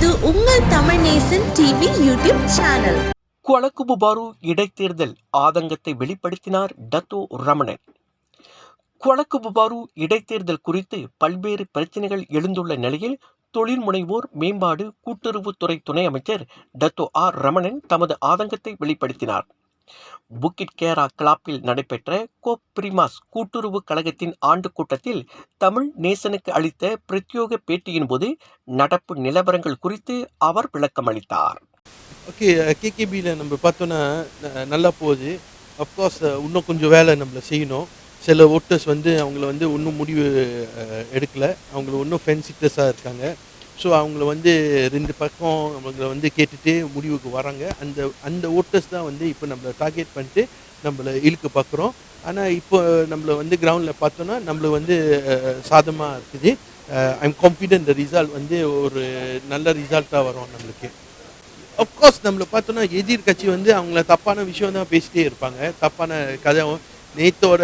இது உங்கள் Tamil Nesan TV YouTube channel. கொலக்குபுபாரு இடைத்தேர்தல் ஆதங்கத்தை வெளிப்படுத்தினார் டத்தோ ரமணன். கொலக்குபுபாரு இடைத்தேர்தல் குறித்து பல்வேறு பிரச்சனைகள் எழுந்துள்ள நிலையில் தொழில் முனைவோர் மேம்பாடு கூட்டுறவுத்துறை துணை அமைச்சர் டத்தோ ஆர் ரமணன் தமது ஆதங்கத்தை வெளிப்படுத்தினார். புக்கிட் கேரா கிளாப்பில் நடைபெற்ற கோப்ரிமாஸ் கூட்டுறவு கழகத்தின் ஆண்டு கூட்டத்தில் தமிழ் நேசனுக்கு அளித்த பிரத்யோக பேட்டியின் போது நடப்பு நிலவரங்கள் குறித்து அவர் விளக்கமளித்தார் ஓகே கேகேபியில் நம்ம பார்த்தோன்னா ந- நல்லா போகுது. அஃப்கோர்ஸ் இன்னும் கொஞ்சம் வேலை நம்மள செய்யணும். சில ஓட்டர்ஸ் வந்து அவங்கள வந்து இன்னும் முடிவு எடுக்கலை. அவங்கள இன்னும் ஃபென்சிட்டஸாக இருக்காங்க. ஸோ அவங்கள வந்து ரெண்டு பக்கம் அவங்கள வந்து கேட்டுட்டு முடிவுக்கு வராங்க. அந்த அந்த ஓட்டர்ஸ் தான் வந்து இப்போ நம்மளை டார்கெட் பண்ணிட்டு நம்மளை இழுக்க பார்க்குறோம் ஆனால் இப்போ நம்மளை வந்து கிரவுண்டில் பார்த்தோன்னா நம்மள வந்து சாதமாக இருக்குது. ஐம் கான்ஃபிடென்ட் இந்த ரிசல்ட் வந்து ஒரு நல்ல ரிசல்ட்டாக வரும் நம்மளுக்கு. அஃப்கோர்ஸ் நம்மள பார்த்தோன்னா எதிர்கட்சி வந்து அவங்கள தப்பான விஷயம் தான் பேசிட்டே இருப்பாங்க. தப்பான கதை நேத்தோட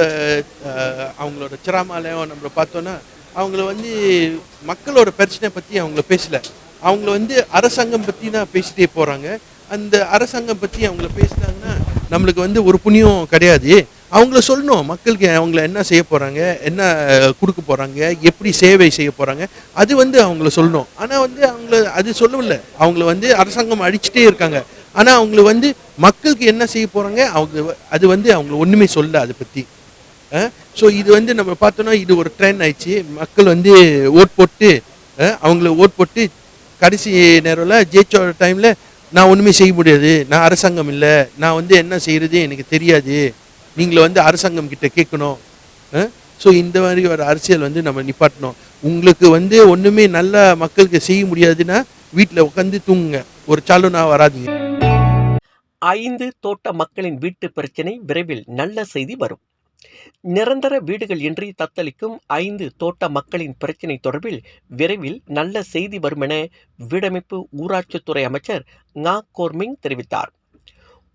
அவங்களோட சிராமாலயம் நம்மளை பார்த்தோன்னா அவங்கள வந்து மக்களோட பிரச்சனை பற்றி அவங்கள பேசல. அவங்கள வந்து அரசாங்கம் பற்றி தான் பேசிட்டே போகிறாங்க அந்த அரசாங்கம் பற்றி அவங்கள பேசினாங்கன்னா நம்மளுக்கு வந்து ஒரு புண்ணியம் கிடையாது. அவங்கள சொல்லணும் மக்களுக்கு அவங்கள என்ன செய்ய போகிறாங்க என்ன கொடுக்க போகிறாங்க எப்படி சேவை செய்ய போகிறாங்க அது வந்து அவங்கள சொல்லணும். ஆனால் வந்து அவங்கள அது சொல்லவில்லை. அவங்கள வந்து அரசாங்கம் அடிச்சுட்டே இருக்காங்க. ஆனால் அவங்கள வந்து மக்களுக்கு என்ன செய்ய போகிறாங்க அவங்க அது வந்து அவங்கள ஒன்றுமே சொல்ல அதை பற்றி ஸோ இது வந்து நம்ம பார்த்தோன்னா இது ஒரு ட்ரெண்ட் ஆயிடுச்சு. மக்கள் வந்து ஓட் போட்டு அவங்கள ஓட் போட்டு கடைசி நேரம்ல ஜெயிச்ச டைமில் நான் ஒன்றுமே செய்ய முடியாது. நான் அரசாங்கம் இல்லை. நான் வந்து என்ன செய்கிறது எனக்கு தெரியாது. நீங்களை வந்து அரசாங்கம் கிட்ட கேட்கணும். ஸோ இந்த மாதிரி ஒரு அரசியல் வந்து நம்ம நிப்பாட்டணும். உங்களுக்கு வந்து ஒன்றுமே நல்ல மக்களுக்கு செய்ய முடியாதுன்னா வீட்டில் உட்காந்து தூங்குங்க. ஒரு சாலுனா வராதிங்க. ஐந்து தோட்ட மக்களின் வீட்டு பிரச்சனை விரைவில் நல்ல செய்தி வரும். நிரந்தர வீடுகள் இன்றி தத்தளிக்கும் ஐந்து தோட்ட மக்களின் பிரச்சினை தொடர்பில் விரைவில் நல்ல செய்தி வரும் என வீடமைப்பு ஊராட்சித்துறை அமைச்சர் ngா கோர்மிங் தெரிவித்தார்.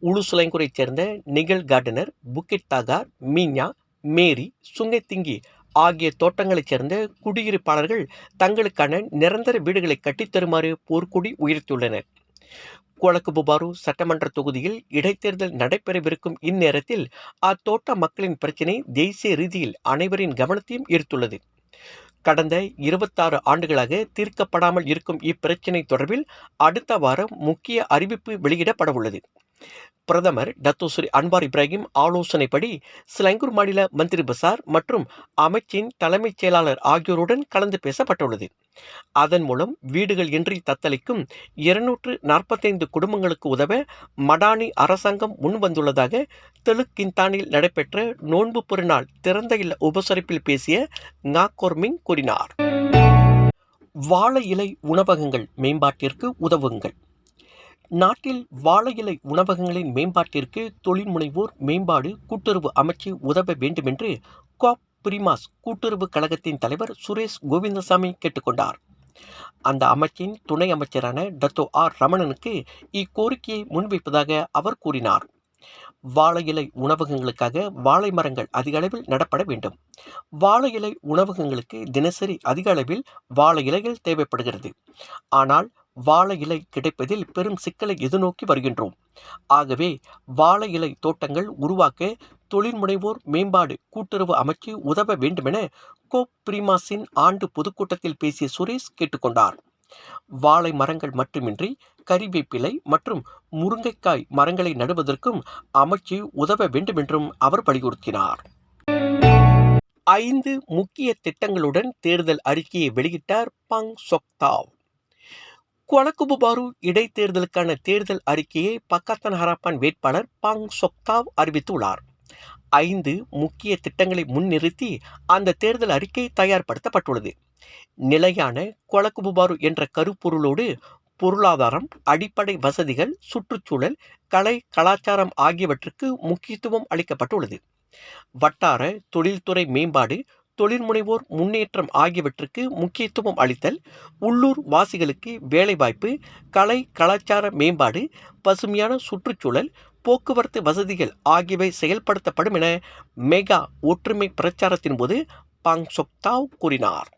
உளுசுலைங்குறைச் சேர்ந்த நிகழ் கார்டனர் புக்கிட் தாகார் மீஞா மேரி சுங்கைத்திங்கி ஆகிய தோட்டங்களைச் சேர்ந்த குடியிருப்பாளர்கள் தங்களுக்கான நிரந்தர வீடுகளை கட்டித்தருமாறு போர்க்கொடி உயர்த்தியுள்ளனர். கொளக்குபுபாரு சட்டமன்ற தொகுதியில் இடைத்தேர்தல் நடைபெறவிருக்கும் இந்நேரத்தில் அத்தோட்ட மக்களின் பிரச்சினை தேசிய ரீதியில் அனைவரின் கவனத்தையும் ஈர்த்துள்ளது. கடந்த இருபத்தாறு ஆண்டுகளாக தீர்க்கப்படாமல் இருக்கும் இப்பிரச்சினை தொடர்பில் அடுத்த வாரம் முக்கிய அறிவிப்பு வெளியிடப்படவுள்ளது. பிரதமர் டத்தோஸ்ரீ அன்வார் இப்ராஹிம் ஆலோசனைப்படி சிலங்கூர் மாநில மந்திரி பசார் மற்றும் அமைச்சின் தலைமைச் செயலாளர் ஆகியோருடன் கலந்து பேசப்பட்டுள்ளது. அதன் மூலம் வீடுகள் இன்றி தத்தளிக்கும் இருநூற்று நாற்பத்தைந்து குடும்பங்களுக்கு உதவ மடானி அரசாங்கம் முன்வந்துள்ளதாக தெலுக்கிந்தானில் நடைபெற்ற நோன்பு பெருநாள் திறந்த இல்ல உபசரிப்பில் பேசிய நாகோர்மிங் கூறினார். வாழை இலை உணவகங்கள் மேம்பாட்டிற்கு உதவுங்கள். நாட்டில் வாழை இலை உணவகங்களின் மேம்பாட்டிற்கு தொழில் முனைவோர் மேம்பாடு கூட்டுறவு அமைச்சு உதவ வேண்டுமென்று காப் பிரிமாஸ் கூட்டுறவு கழகத்தின் தலைவர் சுரேஷ் கோவிந்தசாமி கேட்டுக்கொண்டார். அந்த அமைச்சின் துணை அமைச்சரான டத்தோ ஆர் ரமணனுக்கு இக்கோரிக்கையை முன்வைப்பதாக அவர் கூறினார். வாழை இலை உணவகங்களுக்காக வாழை மரங்கள் அதிக அளவில் நடப்பட வேண்டும். வாழை இலை உணவகங்களுக்கு தினசரி அதிக அளவில் வாழை இலைகள் தேவைப்படுகிறது. ஆனால் வாழை இலை கிடைப்பதில் பெரும் சிக்கலை எதிர்நோக்கி வருகின்றோம். ஆகவே வாழை இலை தோட்டங்கள் உருவாக்க தொழில்முனைவோர் மேம்பாடு கூட்டுறவு அமைச்சு உதவ வேண்டுமென கோப் பிரிமாஸின் ஆண்டு பொதுக்கூட்டத்தில் பேசிய சுரேஷ் கேட்டுக்கொண்டார். வாழை மரங்கள் மட்டுமின்றி கறிவேப்பிலை மற்றும் முருங்கைக்காய் மரங்களை நடுவதற்கும் அமைச்சு உதவ வேண்டுமென்றும் அவர் வலியுறுத்தினார். ஐந்து முக்கிய திட்டங்களுடன் தேர்தல் அறிக்கையை வெளியிட்டார் பங் சொக்தாவ். கொலக்குபுபாரு இடைத்தேர்தலுக்கான தேர்தல் அறிக்கையை பக்கத்தன் ஹராப்பான் வேட்பாளர் பாங் சொக்தாவ் அறிவித்துள்ளார். ஐந்து முக்கிய திட்டங்களை முன்னிறுத்தி அந்த தேர்தல் அறிக்கை தயார்படுத்தப்பட்டுள்ளது. நிலையான கொலக்குபுபாரு என்ற கருப்பொருளோடு பொருளாதாரம் அடிப்படை வசதிகள் சுற்றுச்சூழல் கலை கலாச்சாரம் ஆகியவற்றுக்கு முக்கியத்துவம் அளிக்கப்பட்டுள்ளது. வட்டார தொழில்துறை மேம்பாடு தொழில்முனைவோர் முன்னேற்றம் ஆகியவற்றுக்கு முக்கியத்துவம் அளித்தல் உள்ளூர் வாசிகளுக்கு வேலைவாய்ப்பு கலை கலாச்சார மேம்பாடு பசுமையான சுற்றுச்சூழல் போக்குவரத்து வசதிகள் ஆகியவை செயல்படுத்தப்படும் என மெகா ஒற்றுமை பிரச்சாரத்தின் போது பாங் சொக்தாவ் கூறினார்.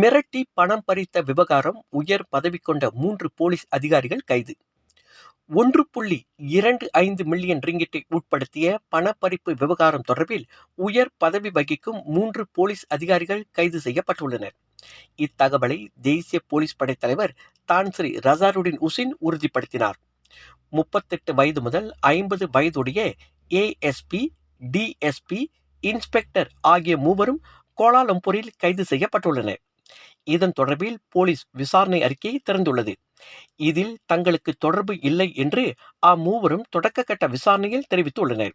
மிரட்டி பணம் பறித்த விவகாரம் உயர் பதவி கொண்ட மூன்று போலீஸ் அதிகாரிகள் கைது. ஒன்று புள்ளி இரண்டு ஐந்து மில்லியன் ரிங்கிட்டை உட்படுத்திய பணப்பறிப்பு விவகாரம் தொடர்பில் உயர் பதவி வகிக்கும் மூன்று போலீஸ் அதிகாரிகள் கைது செய்யப்பட்டுள்ளனர். இத்தகவலை தேசிய போலீஸ் படைத்தலைவர் தான்ஸ்ரீ ரசாருடின் உசின் உறுதிப்படுத்தினார். முப்பத்தெட்டு வயது முதல் ஐம்பது வயதுடைய ஏஎஸ்பி டிஎஸ்பி இன்ஸ்பெக்டர் ஆகிய மூவரும் கோலாலம்பூரில் கைது செய்யப்பட்டுள்ளனர். இதன் தொடர்பில் போலீஸ் விசாரணை அறிக்கையை திறந்துள்ளது. இதில் தங்களுக்கு தொடர்பு இல்லை என்று அம்மூவரும் தொடக்க கட்ட விசாரணையில் தெரிவித்துள்ளனர்.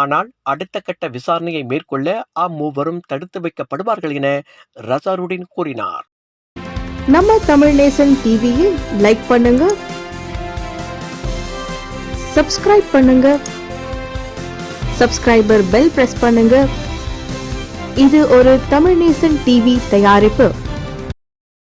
ஆனால் அடுத்த கட்ட விசாரணையை மேற்கொள்ள அம்மூவரும் தடுத்து வைக்கப்படுவார்கள் என ரசாருடின் கூறினார். நம்ம தமிழ் நேசன் லைக் பண்ணுங்க சப்ஸ்கிரைப் பண்ணுங்க சப்ஸ்கிரைபர் பெல் பிரஸ் பண்ணுங்க. இது ஒரு தமிழ் நேசன் டிவி தயாரிப்பு.